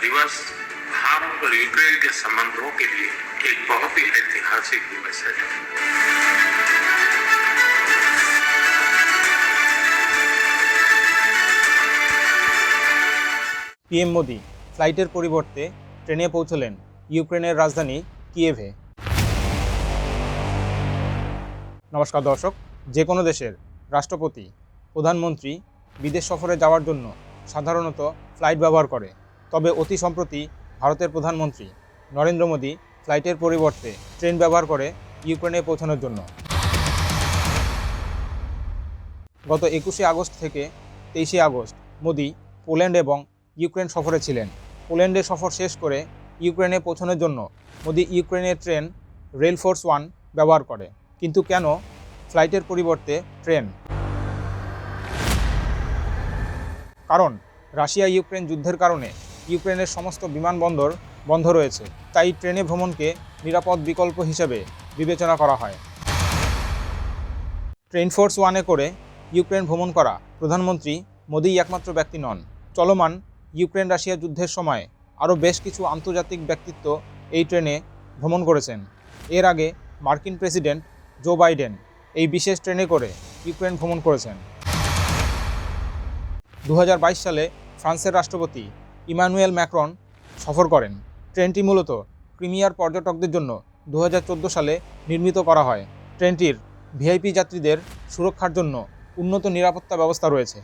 दिवस भारत और यूक्रेन के संबंधों के लिए एक बहुत ही ऐतिहासिक दिवस है পিএম মোদি ফ্লাইটের পরিবর্তে ট্রেনে পৌঁছলেন ইউক্রেনের রাজধানী কিয়েভে নমস্কার দর্শক যে কোনো দেশের রাষ্ট্রপতি প্রধানমন্ত্রী বিদেশ সফরে যাওয়ার জন্য সাধারণত ফ্লাইট ব্যবহার করে তবে অতি সম্প্রতি ভারতের প্রধানমন্ত্রী নরেন্দ্র মোদী ফ্লাইটের পরিবর্তে ট্রেন ব্যবহার করে ইউক্রেনে পৌঁছানোর জন্য। গত একুশে আগস্ট থেকে তেইশে আগস্ট মোদি পোল্যান্ড এবং ইউক্রেন সফরে ছিলেন। পোল্যান্ডে সফর শেষ করে ইউক্রেনে পৌঁছানোর জন্য মোদি ইউক্রেনের ট্রেন রেল ফোর্স ওয়ান ব্যবহার করে। কিন্তু কেন ফ্লাইটের পরিবর্তে ট্রেন? কারণ রাশিয়া ইউক্রেন যুদ্ধের কারণে ইউক্রেনের সমস্ত বিমানবন্দর বন্ধ রয়েছে। তাই ট্রেনে ভ্রমণকে নিরাপদ বিকল্প হিসেবে বিবেচনা করা হয়। ট্রেন ফোর্স ওয়ানে করে ইউক্রেন ভ্রমণ করা প্রধানমন্ত্রী মোদিই একমাত্র ব্যক্তি নন। চলমান ইউক্রেন রাশিয়া যুদ্ধের সময় আরও বেশ কিছু আন্তর্জাতিক ব্যক্তিত্ব এই ট্রেনে ভ্রমণ করেছেন। এর আগে মার্কিন প্রেসিডেন্ট জো বাইডেন এই বিশেষ ট্রেনে করে ইউক্রেন ভ্রমণ করেছেন। দু হাজার বাইশ সালে ফ্রান্সের রাষ্ট্রপতি ইমানুয়েল ম্যাক্রন সফর করেন। ট্রেনটি মূলত ক্রিমিয়ার পর্যটকদের জন্য দু হাজার চোদ্দ সালে নির্মিত করা হয়। ট্রেনটির ভিআইপি যাত্রীদের সুরক্ষার জন্য উন্নত নিরাপত্তা ব্যবস্থা রয়েছে।